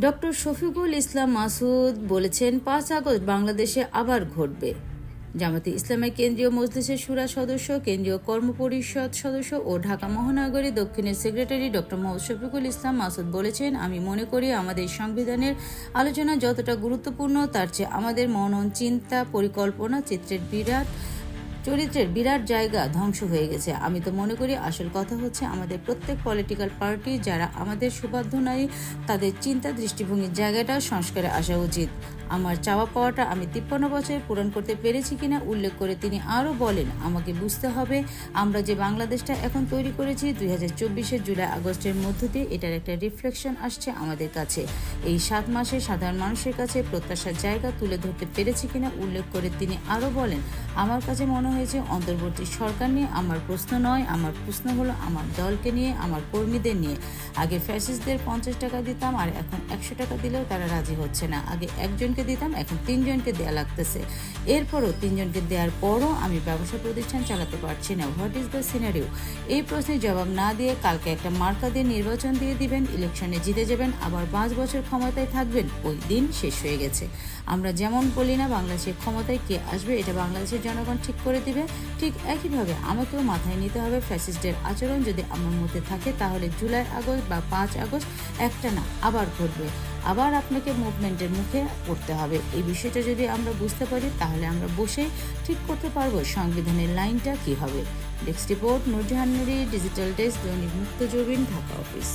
Doctor Shafiqul Islam Masud বলেছেন, পাঁচ August বাংলাদেশে আবার ঘটবে। জামাতে ইসলামের কেন্দ্রীয় মজলিসের সুরা সদস্য, কেন্দ্রীয় কর্মপরিষদ সদস্য ও ঢাকা মহানগরী দক্ষিণের সেক্রেটারি ডক্টর মোহাম্মদ শফিকুল ইসলাম মাসুদ বলেছেন, আমি মনে করি আমাদের সংবিধানের আলোচনা যতটা গুরুত্বপূর্ণ, তার চেয়ে আমাদের মনন চিন্তা পরিকল্পনা, চিত্রের বিরাট চরিত্রের বিরাট জায়গা ধ্বংস হয়ে গেছে। আমি তো মনে করি আসল কথা হচ্ছে আমাদের প্রত্যেক পলিটিক্যাল পার্টি যারা আমাদের সুবাধ্য নাই, তাদের চিন্তা দৃষ্টিভঙ্গির জায়গাটা সংস্কারে আসা উচিত। আমার চাওয়া পাওয়াটা আমি তিপ্পান্ন বছরে পূরণ করতে পেরেছি কিনা উল্লেখ করে তিনি আরও বলেন, আমাকে বুঝতে হবে, আমরা যে বাংলাদেশটা এখন তৈরি করেছি দুই হাজার চব্বিশের জুলাই আগস্টের মধ্য দিয়ে এটার একটা রিফ্লেকশন আসছে আমাদের কাছে। এই সাত মাসে সাধারণ মানুষের কাছে প্রত্যাশার জায়গা তুলে ধরতে পেরেছি কিনা উল্লেখ করে তিনি আরও বলেন, আমার কাছে মনে হয়েছে অন্তর্বর্তী সরকার নিয়ে আমার প্রশ্ন নয়, আমার প্রশ্ন হলো আমার দলকে নিয়ে, আমার কর্মীদের নিয়ে। আগে ফ্যাসিস্টদের পঞ্চাশ টাকা দিতাম আর এখন একশো টাকা দিলেও তারা রাজি হচ্ছে না। আগে একজনকে দিতাম, এখন তিনজনকে দেয়া লাগতেছে। এরপরও তিনজনকে দেওয়ার পরও আমি ব্যবসা প্রতিষ্ঠান চালাতে পারছি না। হোয়াট ইজ দ্য সিনারিও এই প্রশ্নের জবাব না দিয়ে কালকে একটা মার্কা দিয়ে নির্বাচন দিয়ে দিবেন, ইলেকশনে জিতে যাবেন, আবার পাঁচ বছর ক্ষমতায় থাকবেন, ওই দিন শেষ হয়ে গেছে। আমরা যেমন বলি না, বাংলাদেশের ক্ষমতায় কে আসবে, এটা বাংলাদেশের জনগণ ঠিক করে দিবে। ঠিক একইভাবে আমাকেও মাথায় নিতে হবে ফ্যাসিস্টের আচরণ যদি আমার মধ্যে থাকে, তাহলে জুলাই আগস্ট বা পাঁচ আগস্ট একটা না, আবার ঘটবে। আবার আপনাকে মুভমেন্টের মুখে পড়তে হবে। এই বিষয়টা যদি আমরা বুঝতে পারি, তাহলে আমরা বসে ঠিক করতে পারব সংবিধানের লাইনটা কি হবে। Desk report Nurjahan Nuri digital desk দৈনিক মুক্ত জবিন ঢাকা অফিস